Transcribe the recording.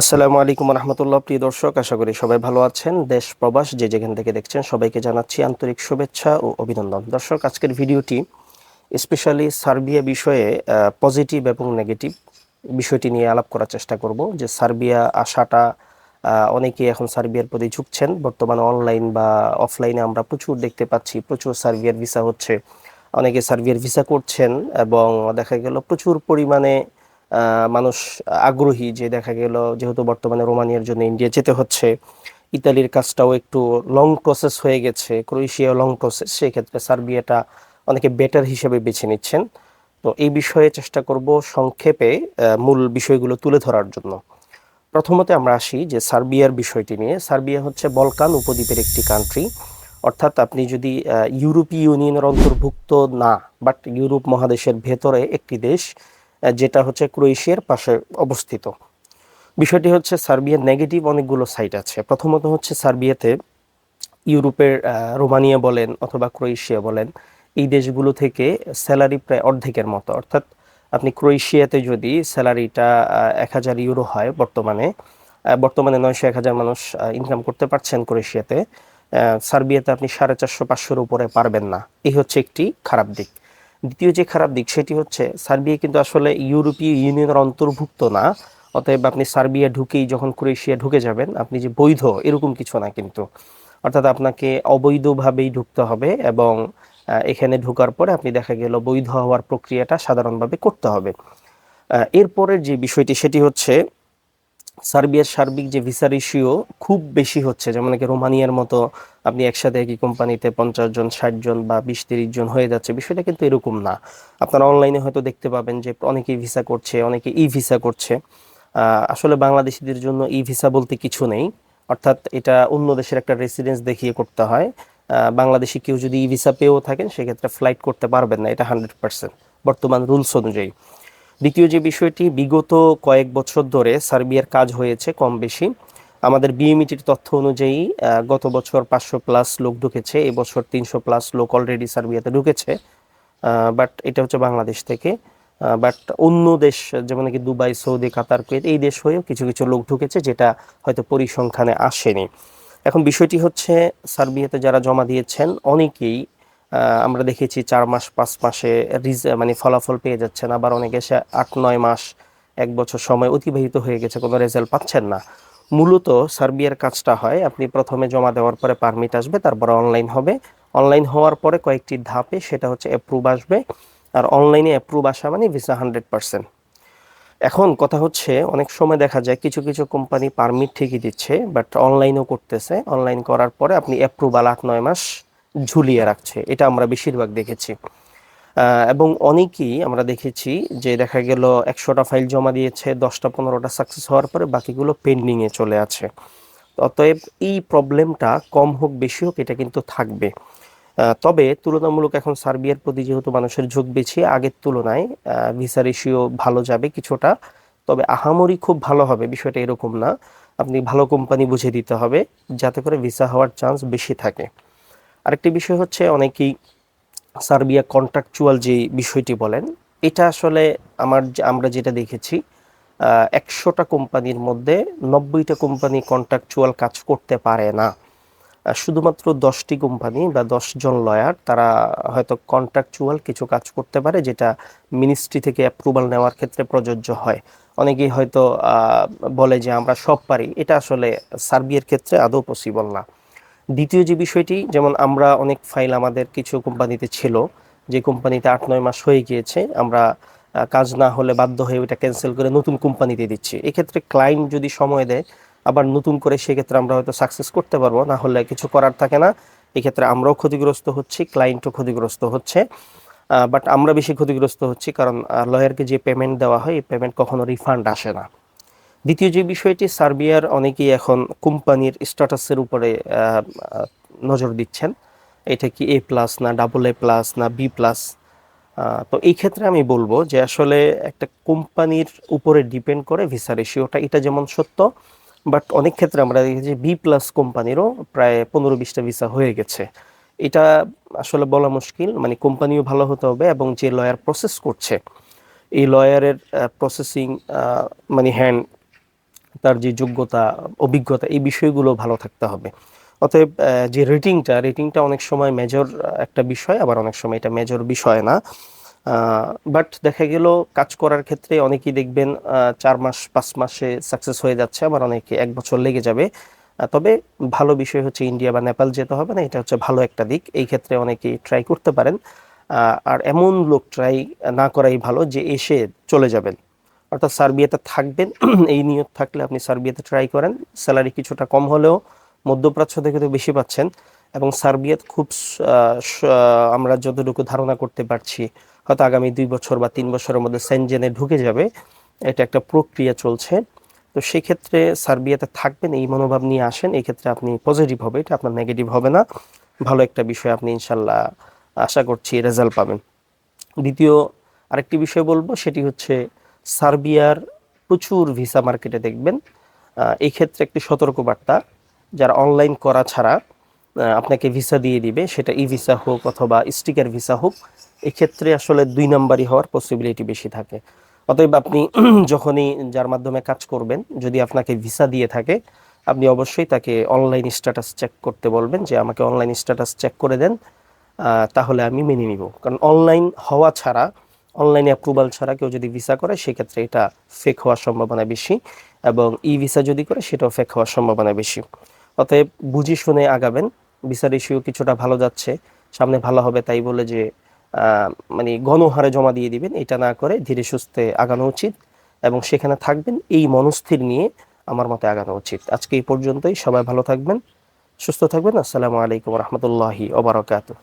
আসসালামু আলাইকুম রহমতুল্লাহ। প্রিয় দর্শক, আশা করি সবাই ভালো আছেন। দেশ প্রবাস, যে যেখান থেকে দেখছেন, সবাইকে জানাচ্ছি আন্তরিক শুভেচ্ছা ও অভিনন্দন। দর্শক, আজকের ভিডিওটি স্পেশালি সার্বিয়া বিষয়ে পজিটিভ এবং নেগেটিভ বিষয়টি নিয়ে আলাপ করার চেষ্টা করব। যে সার্বিয়া আসাটা অনেকে এখন সার্বিয়ার প্রতি ঝুঁকছেন। বর্তমানে অনলাইন বা অফলাইনে আমরা প্রচুর দেখতে পাচ্ছি। প্রচুর সার্বিয়ার ভিসা হচ্ছে। অনেকে সার্বিয়ার ভিসা করছেন এবং দেখা গেল প্রচুর পরিমাণে মানুষ আগ্রহী যে দেখা গেল যেহেতু বর্তমানে রোমানিয়ার জন্য ইন্ডিয়া যেতে হচ্ছে, ইতালির কাজটাও একটু লং প্রসেস হয়ে গেছে ক্রোয়েশিয়া লং প্রসেস সেক্ষেত্রে সার্বিয়াটা অনেকে বেটার হিসেবে বেছে নিচ্ছেন। তো এই বিষয়ে চেষ্টা করব সংক্ষেপে মূল বিষয়গুলো তুলে ধরার জন্য। প্রথমত আমরা আসি যে সার্বিয়ার বিষয়টি নিয়ে। সার্বিয়া হচ্ছে বলকান উপদ্বীপের একটি কান্ট্রি অর্থাৎ আপনি যদি ইউরোপীয় ইউনিয়নের অন্তর্ভুক্ত না বাট ইউরোপ মহাদেশের ভেতরে একটি দেশ যেটা হচ্ছে ক্রোয়েশিয়ার পাশে অবস্থিত। বিষয়টি হচ্ছে সার্বিয়ার নেগেটিভ অনেকগুলো সাইট আছে। প্রথমত হচ্ছে সার্বিয়াতে ইউরোপের রোমানিয়া বলেন অথবা ক্রোয়েশিয়া বলেন, এই দেশগুলো থেকে স্যালারি প্রায় অর্ধেকের মতো। অর্থাৎ আপনি ক্রোয়েশিয়াতে যদি স্যালারিটা এক হাজার ইউরো হয় বর্তমানে বর্তমানে নয়শো এক হাজার মানুষ ইনকাম করতে পারছেন ক্রোয়েশিয়াতে সার্বিয়াতে আপনি সাড়ে চারশো পাঁচশোর উপরে পারবেন না। এই হচ্ছে একটি খারাপ দিক। দ্বিতীয় যে খারাপ দিক সেটি হচ্ছে সার্বিয়া কিন্তু আসলে ইউরোপীয় ইউনিয়নের অন্তর্ভুক্ত না। অতএব আপনি সার্বিয়া ঢুকেই যখন ক্রোয়েশিয়া ঢুকে যাবেন, আপনি যে বৈধ, এরকম কিছু না কিন্তু। অর্থাৎ আপনাকে অবৈধভাবেই ঢুকতে হবে এবং এখানে ঢোকার পরে আপনি দেখা গেল বৈধ হওয়ার প্রক্রিয়াটা সাধারণভাবে করতে হবে। এরপরের যে বিষয়টি সেটি হচ্ছে সার্বিয়ার সার্বিক যে ভিসা রেশিও খুব বেশি হচ্ছে। যেমন কি রোমানিয়ার মতো আপনি একসাথে একই কোম্পানিতে পঞ্চাশ জন, ষাট জন বা বিশ, তিরিশ জন হয়ে যাচ্ছে, বিষয়টা কিন্তু এরকম না। আপনারা অনলাইনে হয়তো দেখতে পাবেন যে অনেকেই ভিসা করছে, অনেকে ই ভিসা করছে আসলে বাংলাদেশিদের জন্য ই ভিসা বলতে কিছু নেই। অর্থাৎ এটা অন্য দেশের একটা রেসিডেন্স দেখিয়ে করতে হয়। বাংলাদেশি কেউ যদি ই ভিসা পেয়েও থাকেন, সেক্ষেত্রে ফ্লাইট করতে পারবেন না, এটা হান্ড্রেড পার্সেন্ট বর্তমান রুলস অনুযায়ী। দ্বিতীয় যে বিষয়টি, বিগত কয়েক বছর ধরে সার্বিয়ার কাজ হয়েছে কম বেশি। আমাদের বিএমইটির তথ্য অনুযায়ী গত বছর পাঁচশো প্লাস লোক ঢুকেছে এবছর তিনশো প্লাস লোক অলরেডি সার্বিয়াতে ঢুকেছে। বাট এটা হচ্ছে বাংলাদেশ থেকে। বাট অন্য দেশ, যেমন কি দুবাই, সৌদি, কাতার, কুয়েত, এই দেশ হয়েও কিছু কিছু লোক ঢুকেছে, যেটা হয়তো পরিসংখ্যানে আসেনি। এখন বিষয়টি হচ্ছে, সার্বিয়াতে যারা জমা দিয়েছেন, অনেকেই আমরা দেখেছি চার মাস, পাঁচ মাসে মানে ফলাফল পেয়ে যাচ্ছেন আবার অনেকে সে আট, নয় মাস, এক বছর সময় অতিবাহিত হয়ে গেছে, কোনো রেজাল্ট পাচ্ছেন না। মূলত সার্বিয়ার কাজটা হয়, আপনি প্রথমে জমা দেওয়ার পরে পারমিট আসবে, তারপরে অনলাইন হবে। অনলাইন হওয়ার পরে কয়েকটি ধাপে সেটা হচ্ছে অ্যাপ্রুভ আসবে, আর অনলাইনে অ্যাপ্রুভ আসা মানে ভিসা হান্ড্রেড পার্সেন্ট এখন কথা হচ্ছে, অনেক সময় দেখা যায় কিছু কিছু কোম্পানি পারমিট ঠিকই দিচ্ছে বাট অনলাইনও করতেছে। অনলাইন করার পরে আপনি অ্যাপ্রুভাল আট, নয় মাস ঝুলিয়ে রাখছে, এটা আমরা বেশিরভাগ দেখেছি। এবং অনেকেই আমরা দেখেছি যে দেখা গেল একশোটা ফাইল জমা দিয়েছে, দশটা, পনেরোটা সাকসেস হওয়ার পরে বাকিগুলো পেন্ডিংয়ে চলে আছে। অতএব এই প্রবলেমটা কম হোক, বেশি হোক, এটা কিন্তু থাকবে। তবে তুলনামূলক এখন সার্বিয়ার প্রতি যেহেতু মানুষের ঝোঁক বেছে আগের তুলনায় ভিসা রেশিও ভালো যাবে কিছুটা। তবে আহামরি খুব ভালো হবে, বিষয়টা এরকম না। আপনি ভালো কোম্পানি বুঝে দিতে হবে, যাতে করে ভিসা হওয়ার চান্স বেশি থাকে। আরেকটি বিষয় হচ্ছে অনেকেই সার্বিয়া কন্ট্রাকচুয়াল যে বিষয়টি বলেন, এটা আসলে আমার আমরা যেটা দেখেছি একশোটা কোম্পানির মধ্যে নব্বইটা কোম্পানি কন্ট্রাকচুয়াল কাজ করতে পারে না। শুধুমাত্র দশটি কোম্পানি বা দশজন লয়ার তারা হয়তো কন্ট্রাকচুয়াল কিছু কাজ করতে পারে যেটা মিনিস্ট্রি থেকে অ্যাপ্রুভাল নেওয়ার ক্ষেত্রে প্রযোজ্য হয়। অনেকেই হয়তো বলে যে আমরা সব পারি, এটা আসলে সার্বিয়ার ক্ষেত্রে আদৌ পসিবল না। দ্বিতীয় যে বিষয়টি, যেমন আমরা অনেক ফাইল আমাদের কিছু কোম্পানিতে ছিল, যে কোম্পানিতে আট, নয় মাস হয়ে গিয়েছে, আমরা কাজ না হলে বাধ্য হয়ে ওইটা ক্যান্সেল করে নতুন কোম্পানিতে দিচ্ছি। এক্ষেত্রে ক্লায়েন্ট যদি সময় দেয়, আবার নতুন করে সেক্ষেত্রে আমরা হয়তো সাকসেস করতে পারব, না হলে কিছু করার থাকে না। এক্ষেত্রে আমরাও ক্ষতিগ্রস্ত হচ্ছি ক্লায়েন্টও ক্ষতিগ্রস্ত হচ্ছে। বাট আমরা বেশি ক্ষতিগ্রস্ত হচ্ছি কারণ লয়ারকে যে পেমেন্ট দেওয়া হয়, এই পেমেন্ট কখনো রিফান্ড আসে না। দ্বিতীয় যে বিষয়টি, সার্বিয়ার অনেকেই এখন কোম্পানির স্ট্যাটাসের উপরে নজর দিচ্ছেন। এটা কি এ প্লাস না ডাবল এ প্লাস না বি প্লাস তো এই ক্ষেত্রে আমি বলব যে আসলে একটা কোম্পানির উপরে ডিপেন্ড করে ভিসা রেশিওটা। এটা যেমন সত্য, বাট অনেক ক্ষেত্রে আমরা দেখেছি বি প্লাস কোম্পানিরও প্রায় পনেরো বিশটা ভিসা হয়ে গেছে। এটা আসলে বলা মুশকিল মানে কোম্পানিও ভালো হতে হবে এবং যে লয়ার প্রসেস করছে, এই লয়ারের প্রসেসিং মানে হ্যান্ড তার যে যোগ্যতা, অভিজ্ঞতা, এই বিষয়গুলো ভালো থাকতে হবে। অতএব যে রেটিংটা রেটিংটা অনেক সময় মেজর একটা বিষয়, আবার অনেক সময় এটা মেজর বিষয় না। বাট দেখা গেল, কাজ করার ক্ষেত্রে অনেকেই দেখবেন চার মাস, পাঁচ মাসে সাকসেস হয়ে যাচ্ছে, আবার অনেকে এক বছর লেগে যাবে। তবে ভালো বিষয় হচ্ছে ইন্ডিয়া বা নেপাল যেতে হবে না, এটা হচ্ছে ভালো একটা দিক। এই ক্ষেত্রে অনেকেই ট্রাই করতে পারেন। আর এমন লোক ট্রাই না করাই ভালো যে এসে চলে যাবেন। অর্থাৎ সার্বিয়াতে থাকবেন। এই নিয়ত থাকলে আপনি সার্বিয়াতে ট্রাই করেন। স্যালারি কিছুটা কম হলেও মধ্যপ্রাচ্য থেকে তো বেশি পাচ্ছেন। এবং সার্বিয়াত খুব আমরা যতটুকু ধারণা করতে পারছি, হয়তো আগামী দুই বছর বা তিন বছরের মধ্যে সেনজেনে ঢুকে যাবে। এটা একটা প্রক্রিয়া চলছে। তো সেই ক্ষেত্রে সার্বিয়াতে থাকবেন, এই মনোভাব নিয়ে আসেন। এই ক্ষেত্রে আপনি পজিটিভ হবে, এটা আপনার নেগেটিভ হবে না। ভালো একটা বিষয় আপনি ইনশাল্লাহ আশা করছি রেজাল্ট পাবেন। দ্বিতীয় আরেকটি বিষয় বলব, সেটি হচ্ছে সার্বিয়ার প্রচুর ভিসা মার্কেটে দেখবেন। আহ, এই ক্ষেত্রে একটি সতর্কবার্তা যারা অনলাইন করা ছাড়া আপনাকে ভিসা দিয়ে দিবে সেটা ই ভিসা হোক অথবা স্টিকার ভিসা হোক এক্ষেত্রে আসলে দুই নাম্বারই হওয়ার পসিবিলিটি বেশি থাকে। অতএব আপনি যখনই যার মাধ্যমে কাজ করবেন যদি আপনাকে ভিসা দিয়ে থাকে আপনি অবশ্যই তাকে অনলাইন স্ট্যাটাস চেক করতে বলবেন যে আমাকে অনলাইন স্ট্যাটাস চেক করে দেন তাহলে আমি মেনে নিব। কারণ অনলাইন হওয়া ছাড়া অনলাইনে অ্যাপ্রুভাল ছাড়া কেউ যদি ভিসা করে, সেক্ষেত্রে এটা ফেক হওয়ার সম্ভাবনা বেশি এবং ই ভিসা যদি করে, সেটাও ফেক হওয়ার সম্ভাবনা বেশি। অতএব বুঝে শুনে আগাবেন। ভিসার ইস্যু কিছুটা ভালো যাচ্ছে, সামনে ভালো হবে তাই বলে যে মানে গণহারে জমা দিয়ে দিবেন, এটা না করে ধীরে সুস্থে আগানো উচিত এবং সেখানে থাকবেন। এই মনস্থির নিয়ে আমার মতে আগানো উচিত। আজকে এই পর্যন্তই। সবাই ভালো থাকবেন, সুস্থ থাকবেন। আসসালামু আলাইকুম রহমতুল্লাহি ওবরাকাতু